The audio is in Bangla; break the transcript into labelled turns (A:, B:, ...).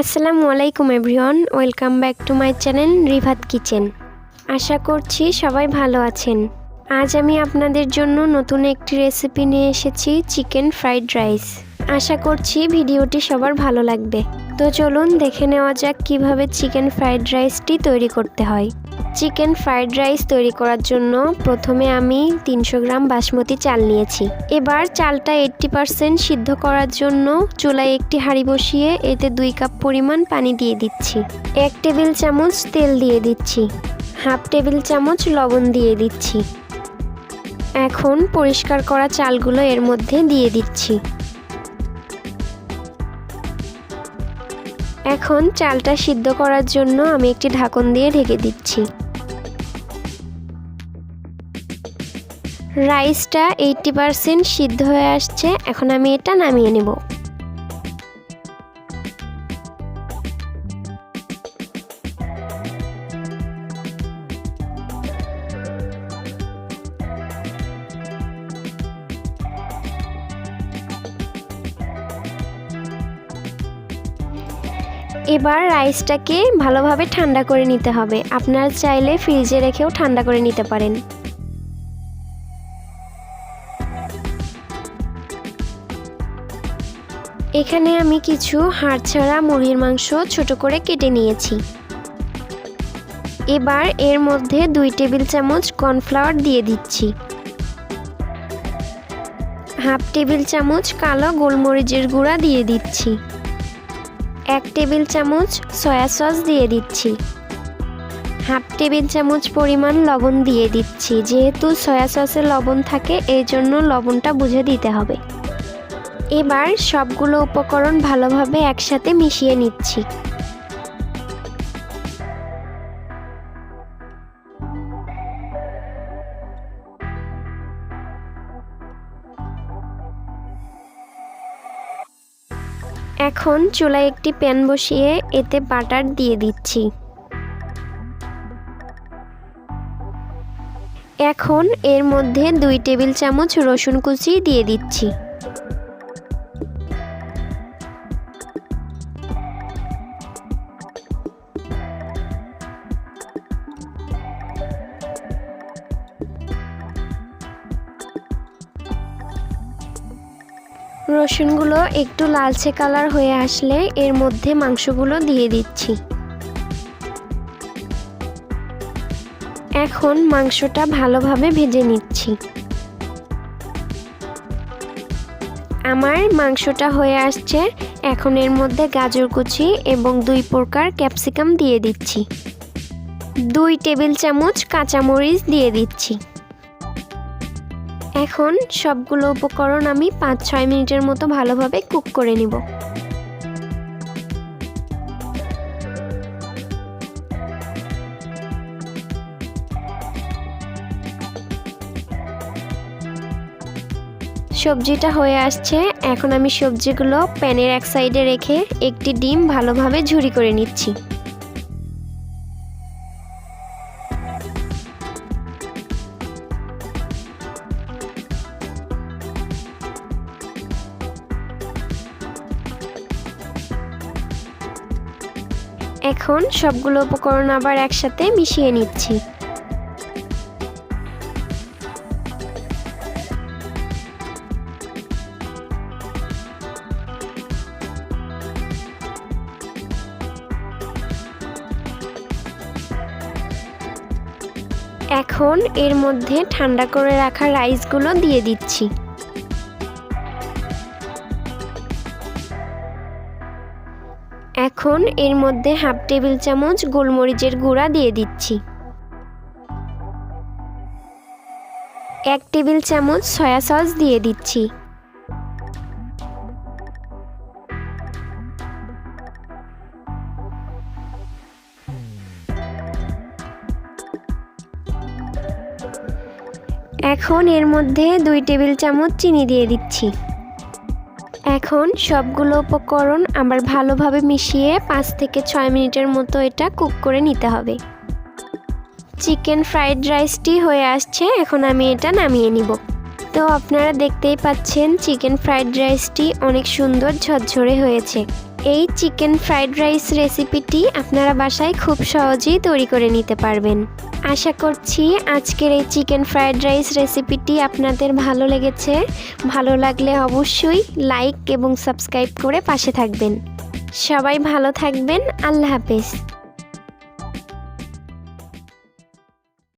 A: আসসালামু আলাইকুম everyone, welcome back to my channel Rivat kitchen. আশা করছি সবাই ভালো আছেন। আজ আমি আপনাদের জন্য নতুন একটি রেসিপি নিয়ে এসেছি, চিকেন ফ্রাইড রাইস। আশা করছি ভিডিওটি সবার ভালো লাগবে। তো চলুন দেখে নেওয়া যাক কীভাবে চিকেন ফ্রাইড রাইসটি তৈরি করতে হয়। চিকেন ফ্রাইড রাইস তৈরি করার জন্য প্রথমে আমি তিনশো গ্রাম বাসমতি চাল নিয়েছি। এবার চালটা এইট্টি পারসেন্ট সিদ্ধ করার জন্য চুলায় একটি হাঁড়ি বসিয়ে এতে দুই কাপ পরিমাণ পানি দিয়ে দিচ্ছি। এক টেবিল চামচ তেল দিয়ে দিচ্ছি। হাফ টেবিল চামচ লবণ দিয়ে দিচ্ছি। এখন পরিষ্কার করা চালগুলো এর মধ্যে দিয়ে দিচ্ছি। এখন চালটা সিদ্ধ করার জন্য আমি একটি ঢাকন দিয়ে ঢেকে দিচ্ছি। রাইসটা এইটটি পারসেন্ট সিদ্ধ হয়ে আসছে। এখন আমি এটা নামিয়ে নেব। এবার রাইসটাকে ভালোভাবে ঠান্ডা করে নিতে হবে। আপনার চাইলে ফ্রিজে রেখেও ঠান্ডা করে নিতে পারেন। এখানে আমি কিছু হাড় ছাড়া মুরগির মাংস ছোট করে কেটে নিয়েছি। এবার এর মধ্যে দুই টেবিল চামচ কর্নফ্লাওয়ার দিয়ে দিচ্ছি। হাফ টেবিল চামচ কালো গোলমরিচের গুঁড়া দিয়ে দিচ্ছি। এক টেবিল চামচ সয়া সস দিয়ে দিচ্ছি। হাফ টেবিল চামচ পরিমাণ লবণ দিয়ে দিচ্ছি। যেহেতু সয়া সসে লবণ থাকে এই জন্য লবণটা বুঝে দিতে হবে। এবার সবগুলো উপকরণ ভালোভাবে একসাথে মিশিয়ে নিচ্ছি। এখন চুলায় একটি প্যান বসিয়ে এতে বাটার দিয়ে দিচ্ছি। এখন এর মধ্যে দুই টেবিল চামচ রসুন কুচি দিয়ে দিচ্ছি। রসুনগুলো একটু লালচে কালার হয়ে আসলে এর মধ্যে মাংসগুলো দিয়ে দিচ্ছি। এখন মাংসটা ভালোভাবে ভেজে নিচ্ছি। আমার মাংসটা হয়ে আসছে, এখন এর মধ্যে গাজর কুচি এবং দুই প্রকার ক্যাপসিকাম দিয়ে দিচ্ছি। দুই টেবিল চামচ কাঁচামরিচ দিয়ে দিচ্ছি। এখন সবগুলো উপকরণ আমি পাঁচ, ছয় মিনিটের মতো ভালোভাবে কুক করে নিব। সবজিটা হয়ে আসছে। এখন আমি সবজিগুলো প্যানের এক সাইডে রেখে একটি ডিম ভালোভাবে ঝুরি করে নিচ্ছি। এখন সবগুলো উপকরণ আবার একসাথে মিশিয়ে নিচ্ছি। এখন এর মধ্যে ঠান্ডা করে রাখা রাইসগুলো দিয়ে দিচ্ছি। এখন এর মধ্যে হাফ টেবিল চামচ গোলমরিচের গুঁড়া দিয়ে দিচ্ছি। এক টেবিল চামচ সয়া সস দিয়ে দিচ্ছি। এখন এর মধ্যে দুই টেবিল চামচ চিনি দিয়ে দিচ্ছি। এখন সবগুলো উপকরণ আমার ভালোভাবে মিশিয়ে পাঁচ থেকে ছয় মিনিটের মতো এটা কুক করে নিতে হবে। চিকেন ফ্রাইড রাইসটি হয়ে আসছে, এখন আমি এটা নামিয়ে নিব। তো আপনারা দেখতেই পাচ্ছেন, চিকেন ফ্রাইড রাইসটি অনেক সুন্দর ঝরঝরে হয়েছে। এই চিকেন ফ্রাইড রাইস রেসিপিটি আপনারা বাসায় খুব সহজেই তৈরি করে নিতে পারবেন। আশা করছি আজকের এই চিকেন ফ্রাইড রাইস রেসিপিটি আপনাদের ভালো লেগেছে। ভালো লাগলে অবশ্যই লাইক এবং সাবস্ক্রাইব করে পাশে থাকবেন। সবাই ভালো থাকবেন। আল্লাহ হাফেজ।